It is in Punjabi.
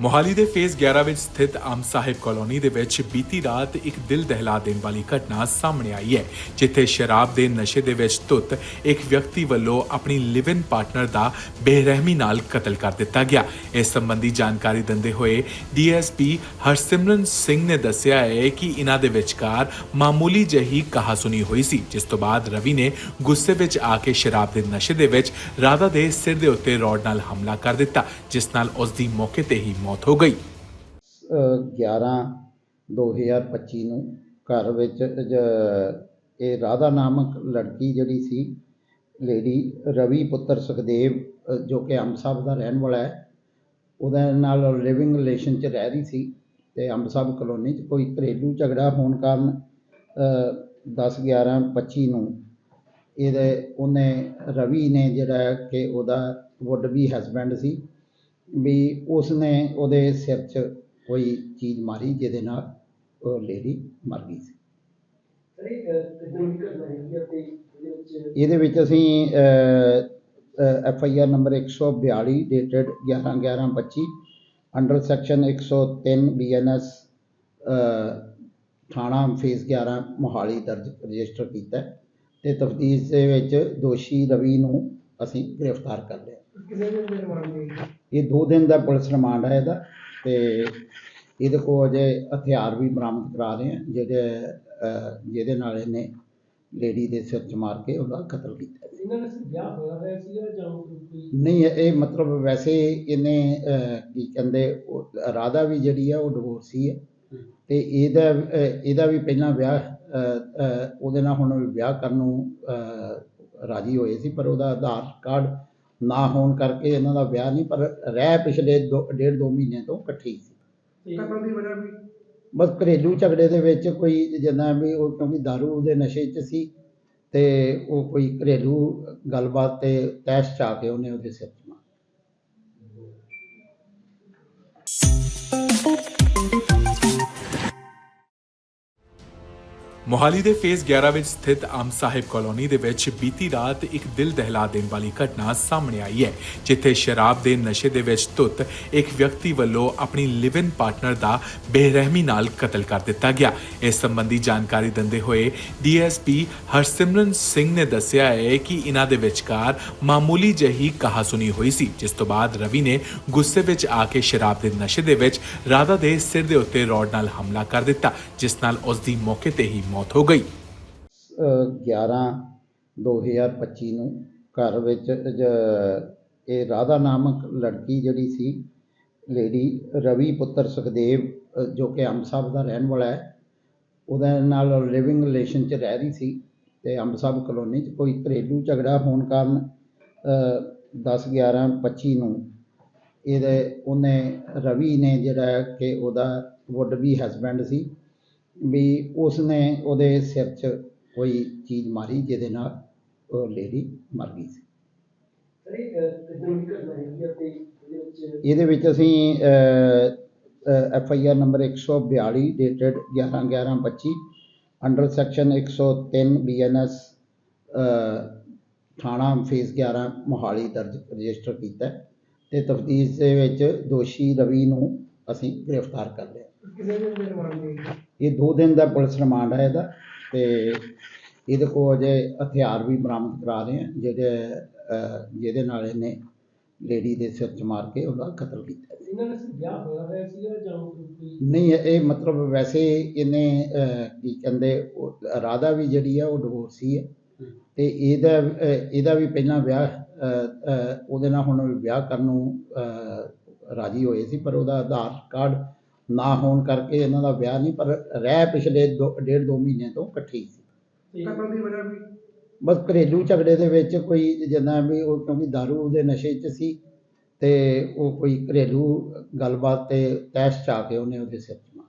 ਮੋਹਾਲੀ ਦੇ ਫੇਜ਼ 11 ਵਿੱਚ ਸਥਿਤ ਆਮ ਸਾਹਿਬ ਕਲੋਨੀ ਦੇ ਵਿੱਚ ਬੀਤੀ ਰਾਤ ਇੱਕ ਦਿਲ ਦਹਿਲਾ ਦੇਣ ਵਾਲੀ ਘਟਨਾ ਸਾਹਮਣੇ ਆਈ ਹੈ, ਜਿੱਥੇ ਸ਼ਰਾਬ ਦੇ ਨਸ਼ੇ ਦੇ ਵਿੱਚ ਧੁੱਤ ਇੱਕ ਵਿਅਕਤੀ ਵੱਲੋਂ ਆਪਣੀ ਲਿਵ ਇਨ ਪਾਰਟਨਰ ਦਾ ਬੇਰਹਿਮੀ ਨਾਲ ਕਤਲ ਕਰ ਦਿੱਤਾ ਗਿਆ। ਇਸ ਸੰਬੰਧੀ ਜਾਣਕਾਰੀ ਦਿੰਦੇ ਹੋਏ ਡੀਐਸਪੀ ਹਰਸਿਮਰਨ ਸਿੰਘ ਨੇ ਦੱਸਿਆ ਹੈ ਕਿ ਇਹਨਾਂ ਦੇ ਵਿਚਕਾਰ ਮਾਮੂਲੀ ਜਹੀ ਕਹਾਸੁਣੀ ਹੋਈ ਸੀ, ਜਿਸ ਤੋਂ ਬਾਅਦ ਰਵੀ ਨੇ ਗੁੱਸੇ ਵਿੱਚ ਆ ਕੇ ਸ਼ਰਾਬ ਦੇ ਨਸ਼ੇ ਦੇ ਵਿੱਚ ਰਾਧਾ ਦੇ ਸਿਰ ਦੇ ਉੱਤੇ ਰੋਡ ਨਾਲ ਹਮਲਾ ਕਰ ਦਿੱਤਾ, ਜਿਸ ਨਾਲ ਉਸ ਦੀ ਮੌਕੇ ਤੇ ਹੀ ਮੌਤ ਹੋ ਗਈ। 11 2025 ਨੂੰ ਘਰ ਵਿੱਚ ਇਹ ਰਾਧਾ ਨਾਮਕ ਲੜਕੀ ਜਿਹੜੀ ਸੀ, ਲੇਡੀ ਰਵੀ ਪੁੱਤਰ ਸੁਖਦੇਵ ਜੋ ਕਿ ਅੰਬ ਸਾਹਿਬ ਦਾ ਰਹਿਣ ਵਾਲਾ ਹੈ, ਉਹਦੇ ਨਾਲ ਲਿਵਿੰਗ ਰਿਲੇਸ਼ਨ 'ਚ ਰਹਿ ਰਹੀ ਸੀ ਤੇ ਅੰਬ ਸਾਹਿਬ ਕਲੋਨੀ 'ਚ ਕੋਈ ਘਰੇਲੂ ਝਗੜਾ ਹੋਣ ਕਾਰਨ 10 11 25 ਨੂੰ ਇਹਦੇ, ਉਹਨੇ ਰਵੀ ਨੇ ਜਿਹੜਾ ਕਿ ਉਹਦਾ ਵੁੱਡ ਵੀ ਹਸਬੈਂਡ ਸੀ ਵੀ ਉਸਨੇ ਉਹਦੇ ਸਿਰ 'ਚ ਕੋਈ ਚੀਜ਼ ਮਾਰੀ ਜਿਹਦੇ ਨਾਲ ਉਹ ਲੇਡੀ ਮਰ ਗਈ ਸੀ। ਇਹਦੇ ਵਿੱਚ ਅਸੀਂ F I R number 142 dated 11 11 25 under section 103 B N S ਥਾਣਾ ਫੇਸ 11 ਮੋਹਾਲੀ ਦਰਜ ਰਜਿਸਟਰ ਕੀਤਾ ਤੇ ਤਫਤੀਸ਼ ਦੇ ਵਿੱਚ ਦੋਸ਼ੀ ਰਵੀ ਨੂੰ ਅਸੀਂ ਗ੍ਰਿਫਤਾਰ ਕਰ ਲਿਆ। ਇਹ ਦੋ ਦਿਨ ਦਾ ਪੁਲਿਸ ਰਿਮਾਂਡ ਹੈ ਇਹਦਾ ਤੇ ਇਹਦੇ ਕੋਲ ਅਜੇ ਹਥਿਆਰ ਵੀ ਬਰਾਮਦ ਕਰਾ ਰਹੇ ਆ ਜਿਹਦੇ ਅਹ, ਜਿਹਦੇ ਨਾਲ ਇਹਨੇ ਲੇਡੀ ਦੇ ਸਿਰ 'ਚ ਮਾਰ ਕੇ ਉਹਦਾ ਕਤਲ ਕੀਤਾ। ਇਹਨਾਂ ਦਾ ਵਿਆਹ ਹੋਇਆ ਹੋਇਆ ਸੀਗਾ ਜਾਂ ਕੋਈ ਨਹੀਂ ਇਹ ਇਹ ਮਤਲਬ ਵੈਸੇ ਇਹਨੇ ਅਹ, ਕੀ ਕਹਿੰਦੇ ਉਹ ਰਾਧਾ ਵੀ ਜਿਹੜੀ ਆ ਉਹ ਡਿਵੋਰਸੀ ਹੈ ਤੇ ਇਹਦਾ ਅਹ, ਇਹਦਾ ਵੀ ਪਹਿਲਾਂ ਵਿਆਹ ਅਹ, ਅਹ, ਉਹਦੇ ਨਾਲ ਹੁਣ ਵਿਆਹ ਕਰਨ ਨੂੰ ਅਹ, ਰਾਜੀ ਹੋਏ ਸੀ ਪਰ ਉਹਦਾ ਆਧਾਰ ਕਾਰਡ ਨਾ ਹੋਣ ਕਰਕੇ ਇਹਨਾਂ ਦਾ ਵਿਆਹ ਨਹੀਂ ਪਰ ਰਹਿ ਪਿਛਲੇ ਦੋ- ਡੇਢ ਦੋ ਮਹੀਨੇ ਤੋਂ ਇਕੱਠੇ ਸੀ। ਕਤਲ ਦੀ ਵਜ੍ਹਾ ਵੀ? ਬਸ ਘਰੇਲੂ ਝਗੜੇ ਦੇ ਵਿੱਚ ਕੋਈ ਜਿੱਦਾਂ ਵੀ ਉਹ ਕਿਉਂਕਿ ਦਾਰੂ ਦੇ ਨਸ਼ੇ 'ਚ ਸੀ ਤੇ ਉਹ ਕੋਈ ਘਰੇਲੂ ਗੱਲਬਾਤ ਤੇ ਤੈਸ਼ 'ਚ ਆ ਕੇ ਉਹਨੇ ਉਹਦੇ ਸਿਰ 'ਚ ਮਾਰ ਮੋਹਾਲੀ ਦੇ ਫੇਸ 11 ਵਿੱਚ ਸਥਿਤ ਆਮ ਸਾਹਿਬ ਕਲੋਨੀ ਦੇ ਵਿੱਚ ਬੀਤੀ ਰਾਤ ਇੱਕ ਦਿਲ ਦਹਿਲਾ ਦੇਣ ਵਾਲੀ ਘਟਨਾ ਸਾਹਮਣੇ ਆਈ ਹੈ, ਜਿੱਥੇ ਸ਼ਰਾਬ ਦੇ ਨਸ਼ੇ ਦੇ ਵਿੱਚ ਧੁੱਤ ਇੱਕ ਵਿਅਕਤੀ ਵੱਲੋਂ ਆਪਣੀ ਲਿਵ ਪਾਰਟਨਰ ਦਾ ਬੇਰਹਿਮੀ ਨਾਲ ਕਤਲ ਕਰ ਦਿੱਤਾ ਗਿਆ। ਇਸ ਸੰਬੰਧੀ ਜਾਣਕਾਰੀ ਦਿੰਦੇ ਹੋਏ ਡੀਐਸਪੀ ਹਰਸਿਮਰਨ ਸਿੰਘ ਨੇ ਦੱਸਿਆ ਹੈ ਕਿ ਇਹਨਾਂ ਦੇ ਵਿਚਕਾਰ ਮਾਮੂਲੀ ਜਹੀ ਕਹਾਸੁਣੀ ਹੋਈ ਸੀ, ਜਿਸ ਤੋਂ ਬਾਅਦ ਰਵੀ ਨੇ ਗੁੱਸੇ ਵਿੱਚ ਆ ਕੇ ਸ਼ਰਾਬ ਦੇ ਨਸ਼ੇ ਦੇ ਵਿੱਚ ਰਾਧਾ ਦੇ ਸਿਰ ਦੇ ਉੱਤੇ ਰੋਡ ਨਾਲ ਹਮਲਾ ਕਰ ਦਿੱਤਾ, ਜਿਸ ਨਾਲ ਉਸ ਦੀ ਮੌਕੇ ਤੇ ਹੀ ਮੌਤ ਹੋ ਗਈ। ਅਹ 11 2025 ਨੂੰ ਘਰ ਵਿੱਚ ਇਹ ਰਾਧਾ ਨਾਮਕ ਲੜਕੀ ਜਿਹੜੀ ਸੀ, ਲੇਡੀ ਰਵੀ ਪੁੱਤਰ ਸੁਖਦੇਵ ਜੋ ਕਿ ਅੰਬ ਸਾਹਿਬ ਦਾ ਰਹਿਣ ਵਾਲਾ ਹੈ, ਉਹਦੇ ਨਾਲ ਲਿਵਿੰਗ ਰਿਲੇਸ਼ਨ 'ਚ ਰਹਿ ਰਹੀ ਸੀ ਤੇ ਅੰਬ ਸਾਹਿਬ ਕਲੋਨੀ 'ਚ ਕੋਈ ਘਰੇਲੂ ਝਗੜਾ ਹੋਣ ਕਾਰਨ 10 11 25 ਨੂੰ ਇਹਦੇ, ਉਹਨੇ ਰਵੀ ਨੇ ਜਿਹੜਾ ਕਿ ਉਹਦਾ, ਵੁੱਡ ਵੀ ਹਸਬੈਂਡ ਸੀ ਵੀ ਉਸਨੇ ਉਹਦੇ ਸਿਰ 'ਚ ਕੋਈ ਚੀਜ਼ ਮਾਰੀ ਜਿਹਦੇ ਨਾਲ ਉਹ ਲੇਡੀ ਮਰ ਗਈ ਸੀ। ਇਹਦੇ ਵਿੱਚ ਅਸੀਂ F I R number 142 dated 11 11 25 under section 103 B N S ਥਾਣਾ ਫੇਸ 11 ਮੋਹਾਲੀ ਦਰਜ ਰਜਿਸਟਰ ਕੀਤਾ ਤੇ ਤਫਤੀਸ਼ ਦੇ ਵਿੱਚ ਦੋਸ਼ੀ ਰਵੀ ਨੂੰ ਅਸੀਂ ਗ੍ਰਿਫਤਾਰ ਕਰ ਲਿਆ। ਇਹ ਦੋ ਦਿਨ ਦਾ ਪੁਲਿਸ ਰਿਮਾਂਡ ਹੈ ਇਹਦਾ ਤੇ ਇਹਦੇ ਕੋਲ ਅਜੇ ਹਥਿਆਰ ਵੀ ਬਰਾਮਦ ਕਰਾ ਰਹੇ ਆ ਜਿਹਦੇ ਅਹ, ਜਿਹਦੇ ਨਾਲ ਇਹਨੇ ਲੇਡੀ ਦੇ ਸਿਰ 'ਚ ਮਾਰ ਕੇ ਉਹਦਾ ਕਤਲ ਕੀਤਾ। ਇਹਨਾਂ ਦਾ ਵਿਆਹ ਹੋਇਆ ਹੋਇਆ ਸੀਗਾ ਜਾਂ ਨਹੀਂ ਇਹ ਮਤਲਬ ਵੈਸੇ ਇਹਨੇ ਕੀ ਕਹਿੰਦੇ ਰਾਧਾ ਵੀ ਜਿਹੜੀ ਆ ਉਹ ਡਿਵੋਰਸੀ ਹੈ ਤੇ ਇਹਦਾ ਇਹਦਾ ਵੀ ਪਹਿਲਾਂ ਵਿਆਹ ਉਹਦੇ ਨਾਲ ਹੁਣ ਵਿਆਹ ਕਰਨ ਨੂੰ ਰਾਜੀ ਹੋਏ ਸੀ ਪਰ ਉਹਦਾ ਆਧਾਰ ਕਾਰਡ ਨਾ ਹੋਣ ਕਰਕੇ ਇਹਨਾਂ ਦਾ ਵਿਆਹ ਨਹੀਂ ਪਰ ਰਹਿ ਪਿਛਲੇ ਦੋ- ਡੇਢ ਦੋ ਮਹੀਨੇ ਤੋਂ ਇਕੱਠੇ ਸੀ। ਕਤਲ ਦੀ ਵਜ੍ਹਾ ਵੀ? ਬਸ ਘਰੇਲੂ ਝਗੜੇ ਦੇ ਵਿੱਚ ਕੋਈ ਜਿੱਦਾਂ ਵੀ ਉਹ ਕਿਉਂਕਿ ਦਾਰੂ ਦੇ ਨਸ਼ੇ 'ਚ ਸੀ ਤੇ ਉਹ ਕੋਈ ਘਰੇਲੂ ਗੱਲਬਾਤ ਤੇ ਤੈਸ਼ 'ਚ ਕੇ ਉਹਨੇ ਉਹਦੇ ਸਿਰ 'ਚ ਮਾਰ